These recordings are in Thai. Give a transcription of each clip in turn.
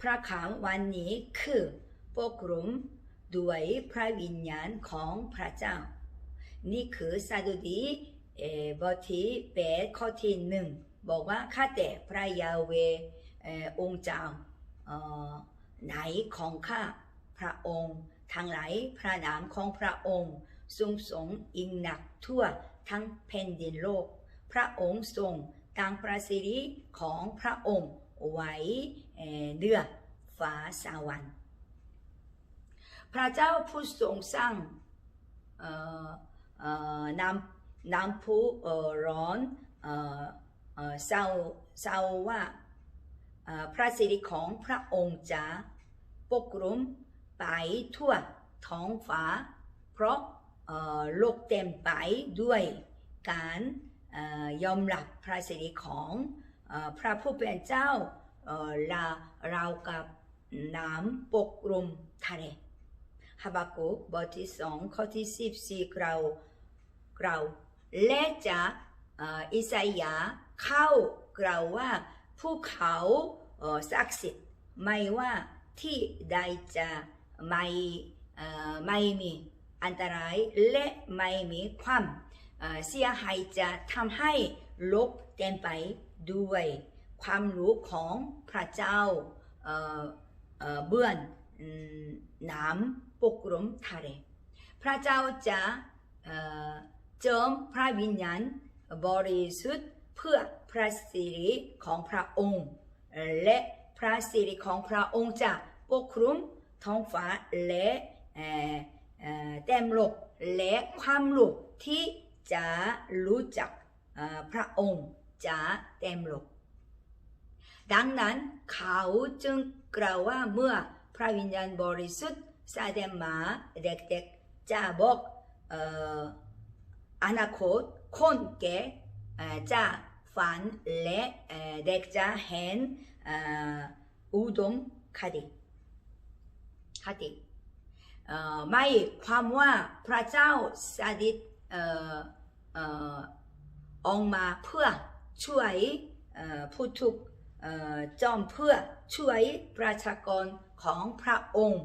พระขามวันนี้คือปกคลุมด้วยพระวิญญาณของพระเจ้า นี่คือสดุดีเอบทที่แปดข้อที่หนึ่งบอกว่าข้าแต่พระยาเวเอองค์เจ้าไหนของข้าพระองค์ทั้งหลพระนามของพระองค์ทรงสงอิงหนักทั่วทั้งแผ่นดินโลก พระองค์ทรงตั้งประสิทธิของพระองค์ ไว้เอ่อดือฟ้าสวรรค์พระเจ้าผู้ทรงสร้างน้ำน้ำพุร้อนเศร้าเศร้าว่าพระสิริของพระองค์จะปกคลุมไปทั่วท้องฟ้า เพราะโลกเต็มไปด้วยการอยอมรับพระสิริของ พระผู้เป็นเจ้าเอ่อลาเรากับน้ำปกคลุมทะเลฮาบากุบทที่สองข้อที่สิบสี่กล่าวกล่าวและจะอิสยาห์เข้ากล่าวว่าภูเขาศักดิ์สิทธิ์ไม่ว่าที่ใดจะไม่ไม่มีอันตรายและไม่มีความเสียหายจะทำให้ลกเต็มไป ด้วยความรู้ของพระเจ้าเเเบื้อน้ำปกคลุมทะเลพระเจ้าจะเอ่อเจิมพระวิญญาณบริสุทธิ์เพื่อพระสิริของพระองค์ และพระสิริของพระองค์จะปกคลุมท้องฟ้าและเต็มโลกและความโลกที่จะรู้จักพระองค์ จะเต็มโลกดังนั้นเขาจึงกล่าวว่าเมื่อพระวิญญาณบริสุทธิ์แสดงมาเด็กๆจะบอกเอ่ออนาคตคนแก่เอ่อจะฝันและเด็กจะเห็นอุดมคติคติเอ่อไม่ความว่าพระเจ้าสถิตเอ่อเอ่อออกมาเพื่อ ช่วยผู้ทุกข์เอ่อจอมเพื่อช่วยประชากรของพระองค์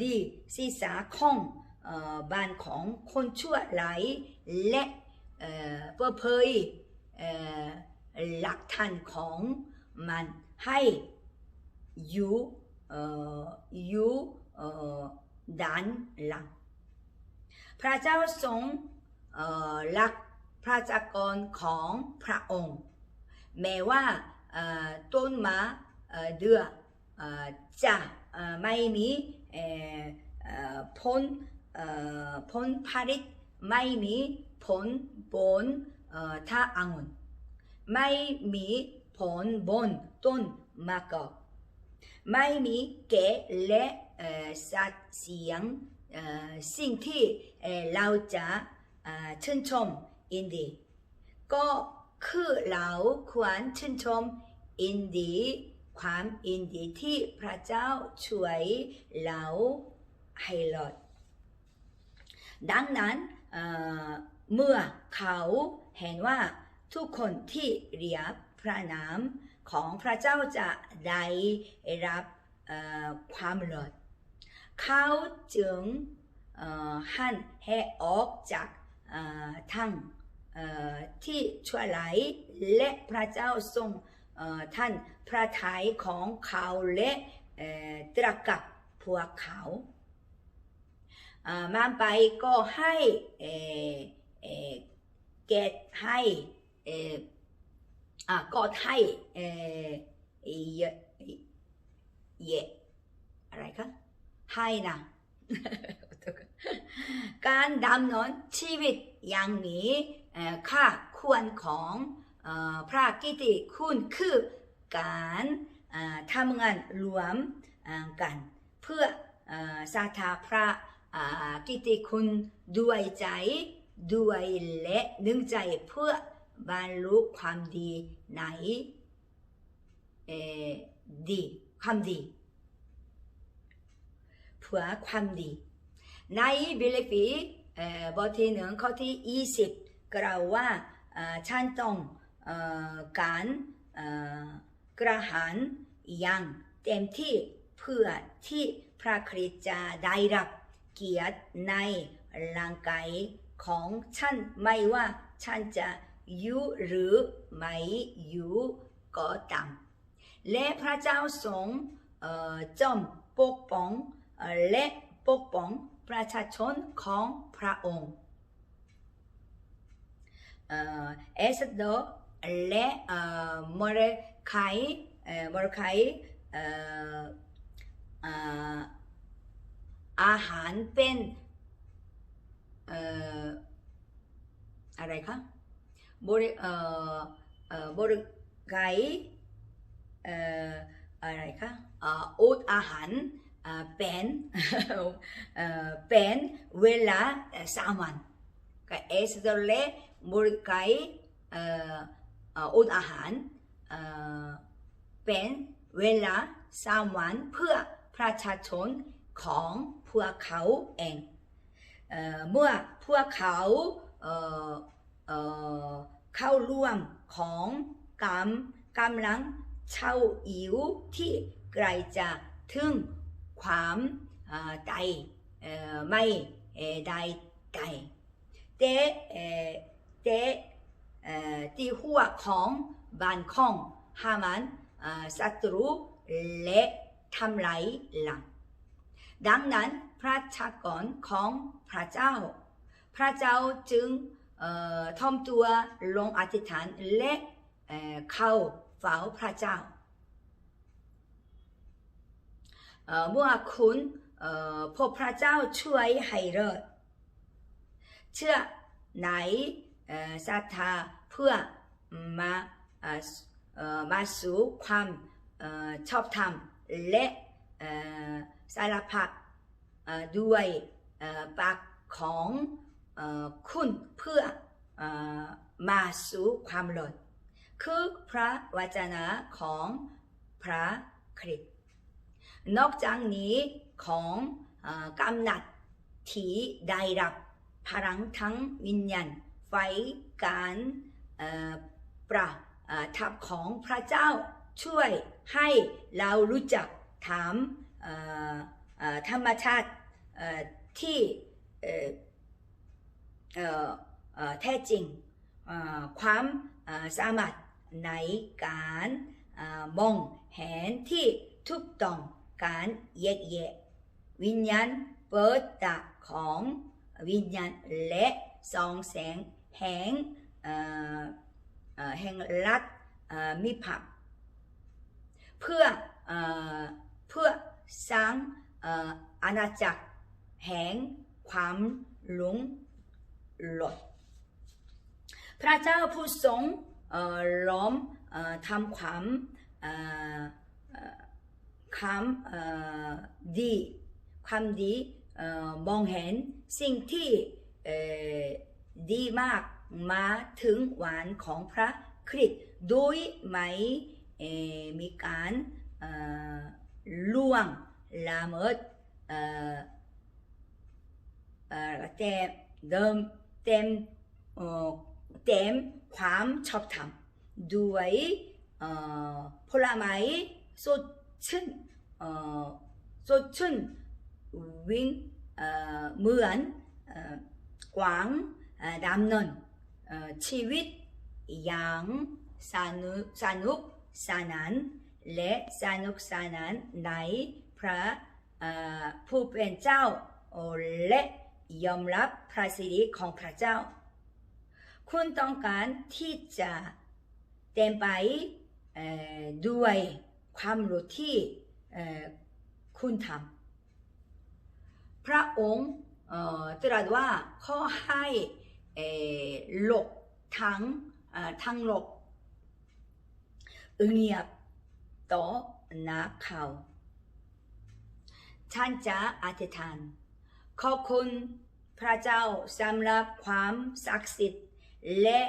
ดีศีรษะของเอ่อบ้านของคนชั่วไหลและเอ่อเปิดเผยหลักฐานของมันให้อยู่อยู่ด้านหลังพระเจ้าทรงรัก ประชากรของพระองค์แม้ว่าต้นมาเดื่อจะไม่มีเอ่อเอ่อผลผลผลิตไม่มีผลบนท่าอังุนไม่มีผลบนต้นมะกอกไม่มีแกและเอ่อสัตว์เสียงสิ่งที่เราจะชื่นชม อินดีก็คือเราควรชื่นชมอินดี ความอินดีที่พระเจ้าช่วยเราให้รอดดังนั้นเเมื่อเขาเห็นว่าทุกคนที่เรียกพระนามของพระเจ้าจะได้รับความรอดเขาจึงหันให้ออกจาก ทางที่ช่วยไหลและพระเจ้าทรงท่านพระทัยของเขาและตรักับพวกเขาอ่าไปก็ให้เกตให้ก็ให้เยอะเยอะอะไรคะให้นะ การดำเนินชีวิตอย่างมีเอ่อค่าควรของอพระกิติคุณคือการทำงานรวมกัน เพื่ออสาธาพระกิติคุณด้วยใจด้วยและนึ่งใจเพื่อบรรลุความดีในดีความดีเพื่อความดี ในบิลิปีเอ่อบทที่หนึ่งข้อที่ 20 กล่าวว่าฉันต้องอการกระหันอย่างเต็มที่เพื่อที่พระคริสต์จะได้รับเกียรติในร่างกายของฉันไม่ว่าฉันจะอยู่หรือไม่อยู่ก็ตามและพระเจ้าทรงจอมปกป้องและปกป้อง ประชาชนของพระองค์เอ่อเอสโดและมอร์คายมอร์คายเอ่ออาหารเป็นอะไรคะบริบริไกเอ่อะไรคะเอ่อโอ๊ตอาหารเอ่อเป็นเอ่อเป็นเวลาเอ่อสามวันก็เอสโดอาหาร pen, pen wela saman. Kaya es dole murkay un ahan pen wela ามวันเพื่อประชาชนของพวกเขาเองเมื่อพวกเขาเข้าร่วมของกำกำลังเช่าอิ๋วที่ใกลจะถึง ความเอ่อตายเอ่อไม่ได้ตายแต่เอ่อแต่ที่หัวของบ้านของฮามันศัตรูและทำลายหลัง ดังนั้นพระชากรของพระเจ้า พระเจ้าจึงทอมตัวลงอธิษฐานและเข้าเฝ้าพระเจ้า เอ่อเมื่อคุณเอ่อพบพระเจ้าช่วยให้รอดเชื่อไหนเอ่อศรัทธาเพื่อมาเอ่อมาสู่ความอชอบธรรมและสารพัดด้วยปากของอคุณเพื่ออมาสู่ความหลดคือพระวจนะของพระคริสต์ นอกจากนี้ของกำนัดที่ได้รับพลังทั้งวิญญาณไฟการประทับของพระเจ้าช่วยให้เรารู้จักถามธรรมชาติที่แท้จริงความสามารถในการอมองเห็นที่ถูกต้อง การแยกแยะ วิญญาณเปิดตาของวิญญาณและสองแสงแห่งแห่งรัฐมิพักษ์เพื่อเอ่อเพื่อสร้างอาณาจักรแห่งความหลงหลดพระเจ้าผู้ทรงล้อมอทำความ ความดีความดีมองเห็นสิ่งที่ดีมากมาถึงวันของพระคริสต์โดยไม่มีการล่วงละเมิดเอ่อเดิมเต็มเต็มความชอบธรรมด้วยเอ่อผลไม้สด ชื่นเอ่อสดชื่นวิ่งเอ่อเหมือนเอ่อกวางเอ่อดำเนินชีวิตอย่างสนุกสนุกสนานและสนุกสนานในพระเอ่อผู้เป็นเจ้าและยอมรับพระสิริของพระเจ้า คุณต้องการที่จะเต็มไปด้วย ความรู้ที่คุณทำพระองค์ตรัสว่าข้อให้เอ่อโลกทั้งทั้งโลกเงียบต่อหน้าเขาฉันจะอธิษฐาน ขอบคุณพระเจ้าสำหรับความศักดิ์สิทธิ์ และ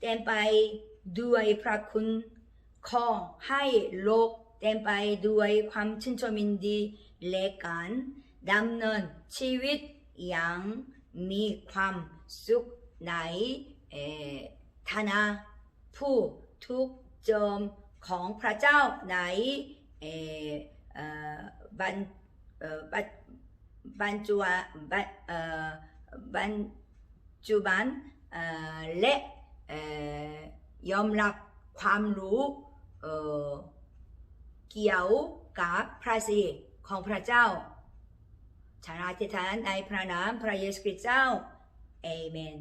เต็มไปด้วยพระคุณ ขอให้โลก เต็มไปด้วยความชื่นชมยินดีและการดำเนินชีวิตอย่างมีความสุขในฐานะผู้ทุกข์โจมของพระเจ้าในบันเอ่อปัจปัจจุบันบันจุบันและยอมรับความรู้ เกี่ยวกับพระสิริของพระเจ้าฉันอธิษฐานในพระนามพระเยซูคริสต์เจ้าเอเมน